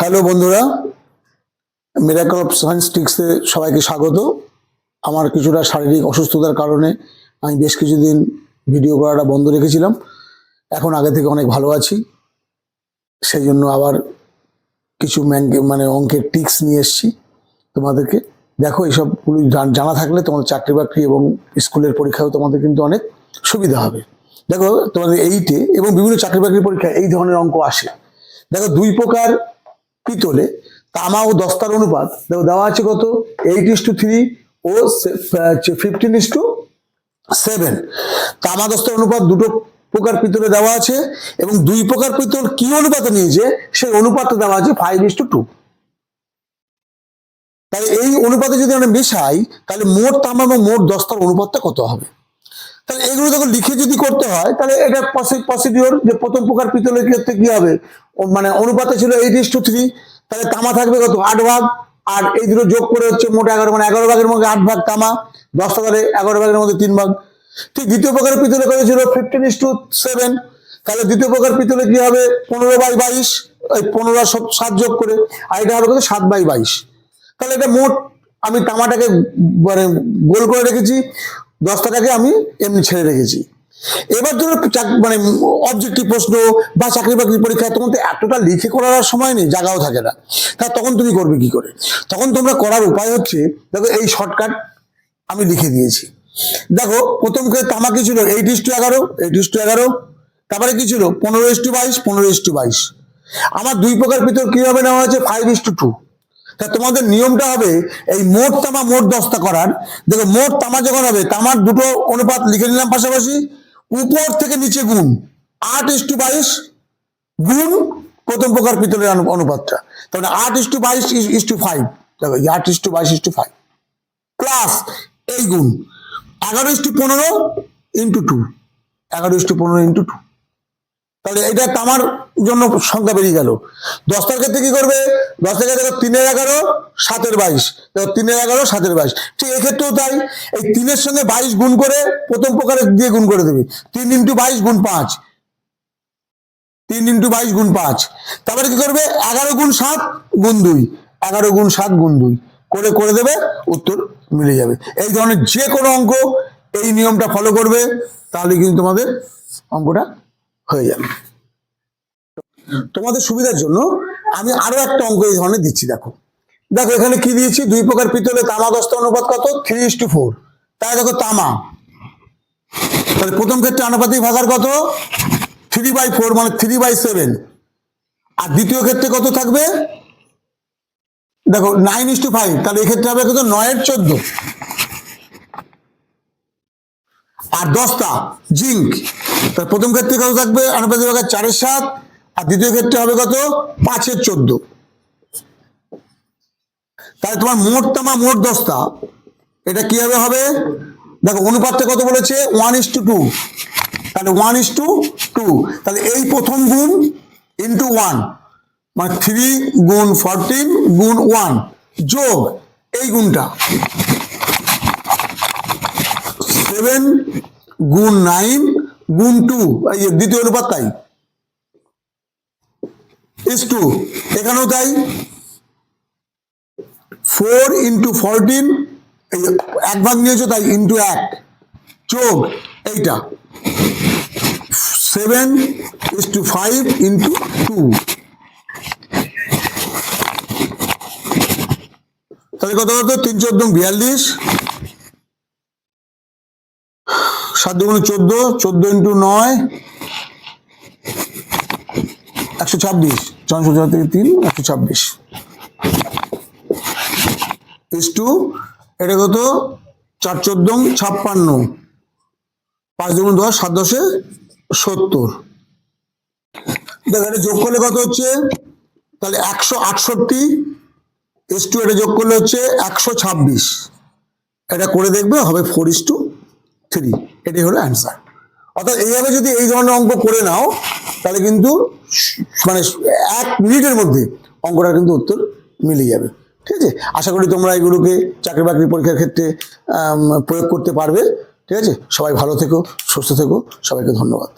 Hello বন্ধুরা miracle of science টিক্সে সবাইকে স্বাগত। আমার কিছুটা শারীরিক অসুস্থতার কারণে আমি বেশ কিছুদিন ভিডিও করাটা বন্ধ রেখেছিলাম। এখন আগে থেকে অনেক ভালো আছি। সেই জন্য আবার কিছু ম্যাঙ্কে মানে অঙ্কের টিক্স নিয়ে এসেছি তোমাদেরকে। দেখো এইসবগুলো জান- থাকলে তোমাদের চাকরি বাকরি এবং স্কুলের পরীক্ষাও তোমাদের কিন্তু অনেক সুবিধা হবে। দেখো, তোমাদের এইটে এবং বিভিন্ন চাকরি বাকরি পরীক্ষায় এই ধরনের অঙ্ক আসে। দেখো, দুই প্রকার পিতলে তামা ও দস্তার অনুপাত দেওয়া আছে কত? এইট ইস টু থ্রি ও ফিফটিন ইস টু সেভেন তামা দস্তার অনুপাত দুটো প্রকার পিতলে দেওয়া আছে এবং দুই প্রকার পিতল কি অনুপাতে নিয়েছে? সেই অনুপাতটা দেওয়া আছে ফাইভ ইস টু টু তাহলে এই অনুপাতে যদি আমরা মেশাই, তাহলে মোট তামা এবং মোট দস্তার অনুপাতটা কত হবে? তাহলে এগুলো যখন লিখে যদি করতে হয়, তাহলে এটা প্রসিডিওর যে প্রথম প্রকার পিতলের ক্ষেত্রে কি হবে? মানে অনুপাতে ছিল এইট ইস টু থ্রি তাহলে তামা থাকবে কত? আট ভাগ, আর এই দুটো যোগ করে হচ্ছে মোট এগারো মানে এগারো ভাগের মধ্যে আট ভাগ তামা, দশ তাহলে এগারো ভাগের মধ্যে তিন ভাগ। ঠিক দ্বিতীয় প্রকারের পিতলে করেছিল ফিফটিন ইস টু সেভেন তাহলে দ্বিতীয় প্রকার পিতলে কি হবে? পনেরো বাই বাইশ ওই পনেরো সাত যোগ করে, আর এটা হবে কত? সাত বাই বাইশ। তাহলে এটা মোট, আমি তামাটাকে মানে গোল করে রেখেছি। দশটাটাকে আমি এমনি ছেড়ে রেখেছি। এবার ধরো মানে অবজেক্টিভ প্রশ্ন বা চাকরি বাকরি পরীক্ষা, তখন তো এতটা লিখে করার আর সময় নেই, জায়গাও থাকে না। তা তখন তুমি করবে কি করে? তখন তোমরা করার উপায় হচ্ছে, দেখো এই শর্টকাট আমি লিখে দিয়েছি। দেখো, প্রথম ক্ষেত্রে তামা কি ছিল এইট ইস টু এগারো এইট ইস টু এগারো, তারপরে কি ছিল? পনেরো ইস টু বাইশ, পনেরো ইস টু বাইশ। আমার দুই প্রকার ভিতর কীভাবে নেওয়া হয়েছে ফাইভ ইস টু টু তা তোমাদের নিয়মটা হবে, এই মোট তামা মোট দশটা করার। দেখো, মোট তামা যখন হবে, তামার দুটো অনুপাত লিখে নিলাম পাশাপাশি। উপর থেকে নিচে গুণ, আট ইস টু বাইশ গুণ প্রথম প্রকার পিতলের অনু- অনুপাতটা। তাহলে আট ইস টু বাইশ ইস টু ফাইভ। দেখো আট ইস টু বাইশ ইস টু ফাইভ। প্লাস এই গুণ, এগারো ইস টু পনেরো ইন্টু টু। এগারো ইস টু পনেরো ইন্টু টু। তাহলে এটা তামার জন্য সংখ্যা বেরিয়ে গেল। দশ দশটার ক্ষেত্রে কি করবে? দশটার ক্ষেত্রে দেখো তিনের এগারো সাতের বাইশ। দেখো তিনের এগারো সাতের বাইশ। ঠিক এক্ষেত্রেও তাই। এই তিনের সঙ্গে বাইশ গুণ করে প্রথম প্রকারে দিয়ে গুণ করে দেবে। তিন ইন্টু বাইশ গুণ পাঁচ। তিন ইন্টু বাইশ গুণ পাঁচ। তারপরে কি করবে? এগারো গুণ সাত, গুণ দুই। এগারো গুণ সাত, গুণ দুই। করে করে দেবে, উত্তর মিলে যাবে। এই ধরনের যে কোনো অঙ্ক এই নিয়মটা ফলো করবে, তাহলে কিন্তু তোমাদের অঙ্কটা হয়ে যাবে। তোমাদের সুবিধার জন্য আমি আরও একটা অঙ্ক এই ধরনের দিচ্ছি, দেখো। দেখো, এখানে কি দিয়েছি? দুই প্রকার পিতলে তামা দস্তা অনুপাত কত? থ্রি ইস টু ফোর তাই দেখো তামা। তাহলে প্রথম ক্ষেত্রে আনুপাতিক ভাগার কত? থ্রি বাই ফোর মানে থ্রি বাই সেভেন আর দ্বিতীয় ক্ষেত্রে কত থাকবে? দেখো নাইন ইস টু ফাইভ তাহলে এক্ষেত্রে হবে কত? নয়ের চোদ্দ। আর দশটা, জিঙ্ক। তার প্রথম ক্ষেত্রে কত থাকবে? আনুপাতিক ভাগের চারের সাত, আর দ্বিতীয় ক্ষেত্রে হবে কত? পাঁচের চোদ্দ। তাহলে তোমার মোট তামা মোট দশটা। এটা কীভাবে হবে? দেখো, অনুপাতটা কত বলেছে? One is to two. তাহলে ওয়ান ইস টু টু। তাহলে এই প্রথম গুণ ইন্টু ওয়ান মানে থ্রি গুণ ফরটিন গুণ ওয়ান যোগ এই গুণটা। সেভেন গুণ নাইন গুণ টু দ্বিতীয় অনুপাত তাই। ইস টু এখানেও তাই। ফোর ইন্টু ফোরটিন এক ভাগ নিয়েছো তাই ইন্টু এক। যোগ এইটা। Seven is to five into two তাহলে কত কত তিন চোদ্দ বিয়াল্লিশ। সাত দুগুণে চোদ্দ চোদ্দ ইন্টু নয়, একশো ছাব্বিশ, চৌষট্টি থেকে তিন, একশো ছাব্বিশ। ইস টু এটা কত? চার চোদ্দ, ছাপ্পান্ন। পাঁচ দুগুণ দশ, সাত দশে সত্তর। দেখ, এটা যোগ করলে কত হচ্ছে? তাহলে একশো আটষট্টি এস টু এটা যোগ করলে হচ্ছে একশো ছাব্বিশ। এটা করে দেখবে, হবে ফোর ইস টু থ্রি এটাই হলো অ্যান্সার অর্থাৎ এইভাবে যদি এই ধরনের অঙ্ক করে নাও, তাহলে কিন্তু মানে এক মিনিটের মধ্যে অঙ্কটা কিন্তু উত্তর মিলে যাবে। ঠিক আছে? আশা করি তোমরা এগুলোকে চাকরি বাকরি পরীক্ষার ক্ষেত্রে প্রয়োগ করতে পারবে। ঠিক আছে? সবাই ভালো থেকো, সুস্থ থেকো। সবাইকে ধন্যবাদ।